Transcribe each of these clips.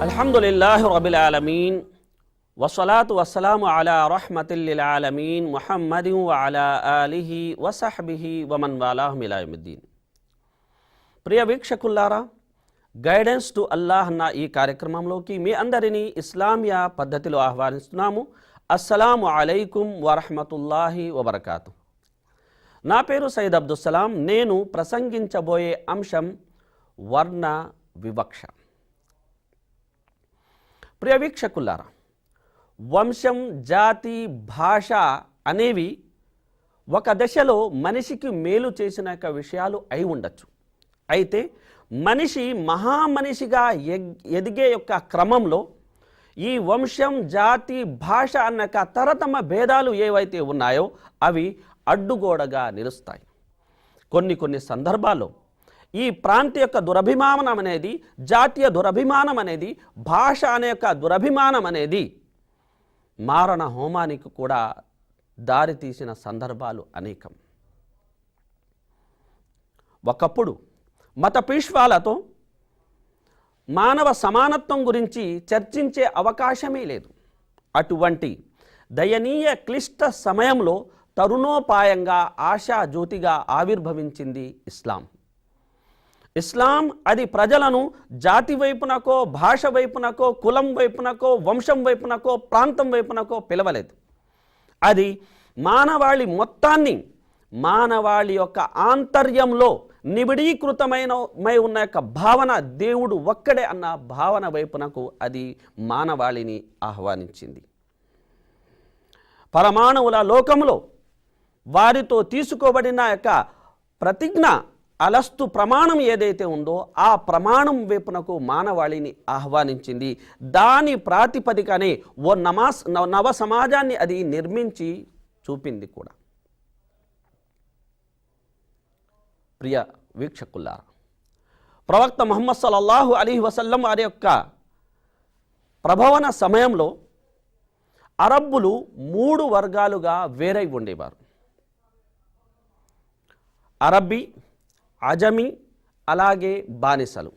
అల్హమ్దుల్లాహ్ rouble ఆలమీన్. వసలాత్ వసలాం అలా రహ్మతిల్ ఆలమీన్. ముహమ్మద్ అలా అలిహి వసహబిహి వమన్ వాలాహమిలాయముద్దీన్ ప్రియ వీక్షకుల్లారా గైడెన్స్ టు అల్లాహ్ అన్న ఈ కార్యక్రమంలోకి మీ అందరినీ ఇస్లామియా పద్ధతిలో ఆహ్వానిస్తున్నాము. అస్సలాము అలైకుం వరహమతుల్లాహి వబర్కాతు. నా పేరు సయ్యద్ అబ్దుస్సలాం. నేను ప్రసంగించబోయే అంశం వర్ణ వివక్ష. ప్రియ వీక్షకులారా వంశం జాతి భాష అనేవి ఒక దశలో మనిషికి మేలు చేసిన యొక్క విషయాలు అయి ఉండొచ్చు. అయితే మనిషి మహామనిషిగా ఎగ్ ఎదిగే యొక్క క్రమంలో ఈ వంశం జాతి భాష అన్న తరతమ భేదాలు ఏవైతే ఉన్నాయో అవి అడ్డుగోడగా నిలుస్తాయి. కొన్ని కొన్ని సందర్భాల్లో ఈ ప్రాంత యొక్క దురభిమానం అనేది జాతీయ దురభిమానం అనేది భాష అనే యొక్క దురభిమానం అనేది మారణ హోమానికి కూడా దారితీసిన సందర్భాలు అనేకం. ఒకప్పుడు మత పీష్వాలతో మానవ సమానత్వం గురించి చర్చించే అవకాశమే లేదు. అటువంటి దయనీయ క్లిష్ట సమయంలో తరుణోపాయంగా ఆశా జ్యోతిగా ఆవిర్భవించింది ఇస్లాం. ఇస్లాం అది ప్రజలను జాతి వైపునకో భాష వైపునకో కులం వైపునకో వంశం వైపునకో ప్రాంతం వైపునకో పిలవలేదు. అది మానవాళి మొత్తాన్ని మానవాళి యొక్క ఆంతర్యంలో నిబిడీకృతమైన మై ఉన్న యొక్క భావన దేవుడు ఒక్కడే అన్న భావన వైపునకు అది మానవాళిని ఆహ్వానించింది. పరమాణువుల లోకంలో వారితో తీసుకోబడిన యొక్క ప్రతిజ్ఞ అలస్తు ప్రమాణం ఏదైతే ఉందో ఆ ప్రమాణం వైపునకు మానవాళిని ఆహ్వానించింది. దాని ప్రాతిపదికనే ఓ నమాస్ నవ- నవ సమాజాన్ని అది నిర్మించి చూపింది కూడా. ప్రియ వీక్షకుల్లారా ప్రవక్త మొహమ్మద్ సల్లల్లాహు అలీ వసల్లం వారి యొక్క ప్రభవన సమయంలో అరబ్బులు మూడు వర్గాలుగా వేరై ఉండేవారు. అరబ్బీ అజమి అలాగే బానిసలు.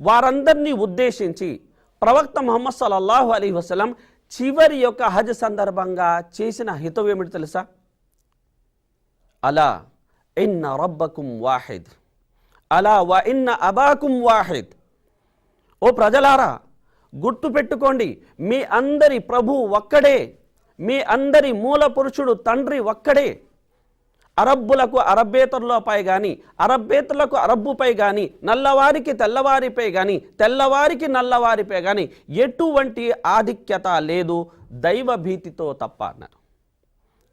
వారందరినీ ఉద్దేశించి ప్రవక్త ముహమ్మద్ సల్లల్లాహు అలీ వసలం చివరి యొక్క హజ్ సందర్భంగా చేసిన హితం ఏమిటి తెలుసా? అలా ఇన్న రబ్బకుం వాహిద్. అలా వ ఇన్న అబాకుం వాహిద్. ఓ ప్రజలారా గుర్తు పెట్టుకోండి మీ అందరి ప్రభు ఒక్కడే మీ అందరి మూల పురుషుడు తండ్రి ఒక్కడే అరబ్బులకు అరబ్బేతరులపై కానీ అరబ్బేతరులకు అరబ్బుపై కానీ నల్లవారికి తెల్లవారిపై కానీ తెల్లవారికి నల్లవారిపై కానీ ఎటువంటి ఆధిక్యత లేదు. దైవ భీతితో తప్ప అన్నారు.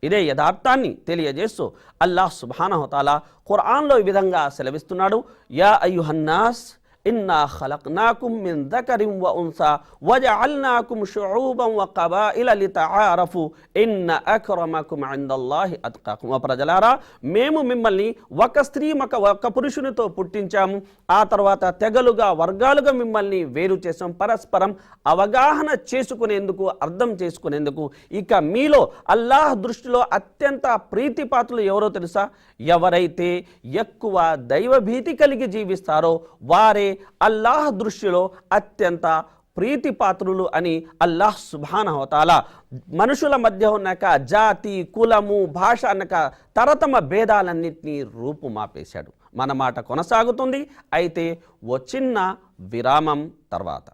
ఇదే యథార్థాన్ని తెలియజేస్తూ అల్లాహ్ సుబానహతాల ఖురాన్లో ఈ విధంగా సెలవిస్తున్నాడు. యా అయ్యుహన్నాస్ ఇన్నా ఖలక్నాకుం మిన్ దకరిం వ ఉన్సా వజఅల్నాకుం షుఊబం వ కబాయిల లితఆరఫు ఇన్న అక్రమకుం ఇందల్లాహి అత్కాకుం. ఓ ప్రజలారా మేము మిమ్మల్ని ఒక స్త్రీ ఒక ఒక పురుషునితో పుట్టించాము. ఆ తర్వాత తెగలుగా వర్గాలుగా మిమ్మల్ని వేరు చేసాం పరస్పరం అవగాహన చేసుకునేందుకు అర్థం చేసుకునేందుకు. ఇక మీలో అల్లాహ్ దృష్టిలో అత్యంత ప్రీతిపాత్రులు ఎవరో తెలుసా? ఎవరైతే ఎక్కువ దైవభీతి కలిగి జీవిస్తారో వారే అల్లాహ్ దృష్టిలో అత్యంత ప్రీతిపాత్రులు అని అల్లాహ్ సుభానహతాల మనుషుల మధ్య ఉన్నాక జాతి కులము భాష అన్నక తరతమ భేదాలన్నింటినీ రూపుమాపేశాడు. మన మాట కొనసాగుతుంది. అయితే ఓ చిన్న విరామం తర్వాత.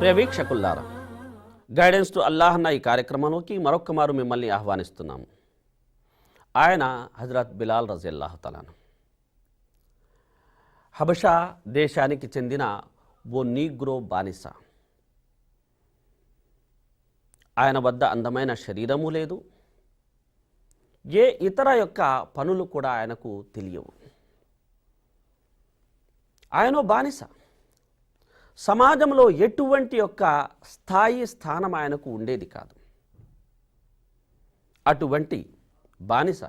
ప్రియ వీక్షకుల్లారా గైడెన్స్ టు అల్లాహ్ అన్న ఈ కార్యక్రమంలోకి మరొక్క మారు మిమ్మల్ని ఆహ్వానిస్తున్నాము. ఆయన హజరత్ బిలాల్ రజిల్లాహ్ తలాను. హబషా దేశానికి చెందిన ఓ నీగ్రో బానిస. ఆయన వద్ద అందమైన శరీరము లేదు. ఏ ఇతర యొక్క పనులు కూడా ఆయనకు తెలియవు. ఆయన బానిస. సమాజంలో ఎటువంటి యొక్క స్థాయి స్థానం ఆయనకు ఉండేది కాదు. అటువంటి బానిస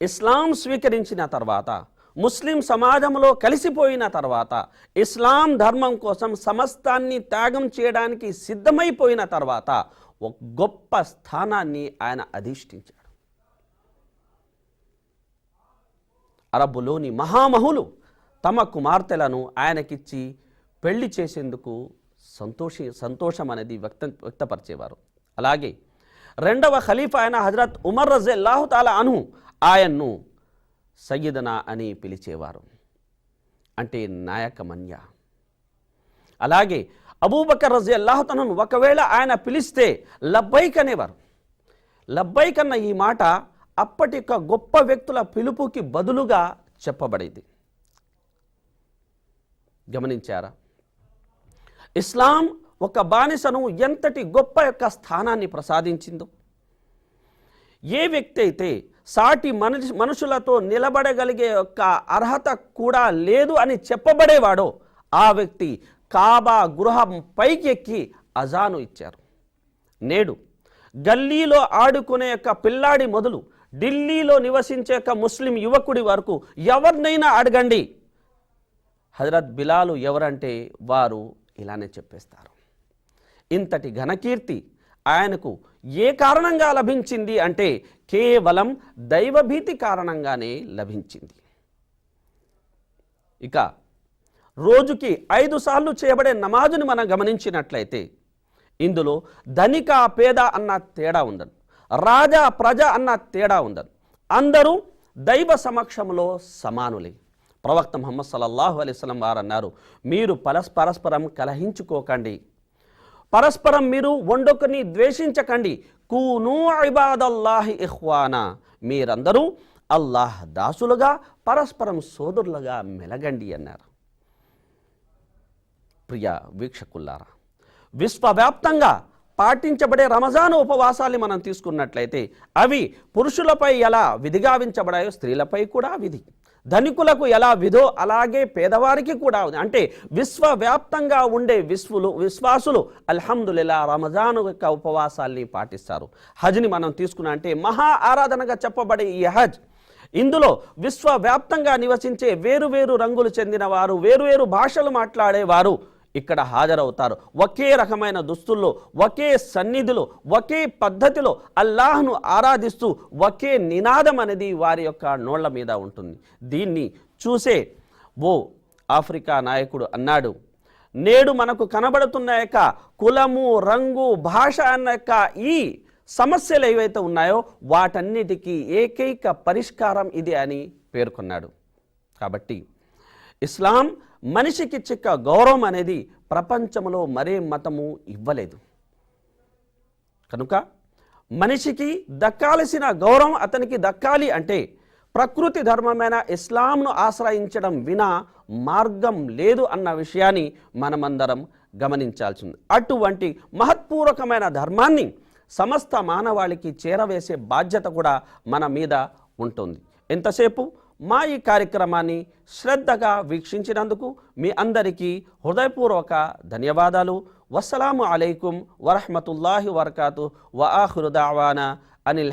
ఇస్లాం స్వీకరించిన తర్వాత ముస్లిం సమాజంలో కలిసిపోయిన తర్వాత ఇస్లాం ధర్మం కోసం సమస్తాన్ని త్యాగం చేయడానికి సిద్ధమైపోయిన తర్వాత ఒక గొప్ప స్థానాన్ని ఆయన అధిష్ఠించాడు. అరబ్బులోని మహామహులు తమ కుమార్తెలను ఆయనకిచ్చి పెళ్ళి చేసేందుకు సంతోషి సంతోషం అనేది వ్యక్తం వ్యక్తపరిచేవారు. అలాగే రెండవ ఖలీఫా అయిన హజరత్ ఉమర్ రజల్లాహు తాలా అను ఆయన్ను సయ్యదనా అని పిలిచేవారు. అంటే నాయకమన్య. అలాగే అబూబకర్ రజీ అల్లాహతను ఒకవేళ ఆయన పిలిస్తే లబ్బైక్ అనేవారు. లబ్బైక్ అన్న ఈ మాట అప్పటి యొక్క గొప్ప వ్యక్తుల పిలుపుకి బదులుగా చెప్పబడేది. గమనించారా? ఇస్లాం ఒక బానిసను ఎంతటి గొప్ప యొక్క స్థానాన్ని ప్రసాదించిందో. ఏ వ్యక్తి అయితే సాటి మనిషి మనుషులతో నిలబడగలిగే యొక్క అర్హత కూడా లేదు అని చెప్పబడేవాడో ఆ వ్యక్తి కాబా గృహం పైకి ఎక్కి అజాను ఇచ్చారు. నేడు గల్లీలో ఆడుకునే యొక్క పిల్లాడి మొదలు ఢిల్లీలో నివసించే యొక్క ముస్లిం యువకుడి వరకు ఎవరినైనా అడగండి. హజరత్ బిలాలు ఎవరంటే వారు ఇలానే చెప్పేస్తారు. ఇంతటి ఘనకీర్తి ఆయనకు ఏ కారణంగా లభించింది అంటే కేవలం దైవభీతి కారణంగానే లభించింది. ఇక రోజుకి ఐదు సార్లు చేయబడే నమాజుని మనం గమనించినట్లయితే ఇందులో ధనిక పేద అన్న తేడా ఉండదు రాజా ప్రజ అన్న తేడా ఉండదు అందరూ దైవ సమక్షంలో సమానులే. ప్రవక్త ముహమ్మద్ సల్లల్లాహు అలైస్లం వారు అన్నారు మీరు పరస్ పరస్పరం కలహించుకోకండి. పరస్పరం మీరు వండొకరిని ద్వేషించకండి. కూనూ ఇబాదల్లాహి ఇహ్వానా మీరందరూ అల్లాహ్ దాసులుగా పరస్పరం సోదరులుగా మెలగండి అన్నారు. ప్రియ వీక్షకుల్లారా విశ్వవ్యాప్తంగా పాటించబడే రమజాన్ ఉపవాసాల్ని మనం తీసుకున్నట్లయితే అవి పురుషులపై ఎలా విధిగావించబడాయో స్త్రీలపై కూడా విధి. ధనికులకు ఎలా విధో అలాగే పేదవారికి కూడా ఉంది. అంటే విశ్వవ్యాప్తంగా ఉండే విశ్వులు విశ్వాసులు అల్హమ్దుల్లా రమజాను యొక్క ఉపవాసాల్ని పాటిస్తారు. హజ్ని మనం తీసుకున్నా అంటే మహా ఆరాధనగా చెప్పబడే ఈ హజ్ ఇందులో విశ్వవ్యాప్తంగా నివసించే వేరు వేరు రంగులు చెందిన వారు వేరు భాషలు మాట్లాడేవారు ఇక్కడ హాజరవుతారు. ఒకే రకమైన దుస్తుల్లో ఒకే సన్నిధిలో ఒకే పద్ధతిలో అల్లాహ్ను ఆరాధిస్తూ ఒకే నినాదం అనేది వారి యొక్క నోళ్ళ మీద ఉంటుంది. దీన్ని చూసే ఓ ఆఫ్రికా నాయకుడు అన్నాడు నేడు మనకు కనబడుతున్న యొక్క కులము రంగు భాష అన్న యొక్క ఈ సమస్యలు ఏవైతే ఉన్నాయో వాటన్నిటికీ ఏకైక పరిష్కారం ఇది అని పేర్కొన్నాడు. కాబట్టి ఇస్లాం మనిషికి చిక్క గౌరవం అనేది ప్రపంచంలో మరే మతము ఇవ్వలేదు. కనుక మనిషికి దక్కాల్సిన గౌరవం అతనికి దక్కాలి అంటే ప్రకృతి ధర్మమైన ఇస్లాంను ఆశ్రయించడం వినా మార్గం లేదు అన్న విషయాన్ని మనమందరం గమనించాల్సింది. అటువంటి మహత్పూర్వకమైన ధర్మాన్ని సమస్త మానవాళికి చేరవేసే బాధ్యత కూడా మన మీద ఉంటుంది. ఎంతసేపు? మా ఈ కార్యక్రమాన్ని శ్రద్ధగా వీక్షించినందుకు మీ అందరికీ హృదయపూర్వక ధన్యవాదాలు. వసలాము అలైకుం వరహమతుల్లాహి వరకాతు. వ ఆఖిరు అనిల్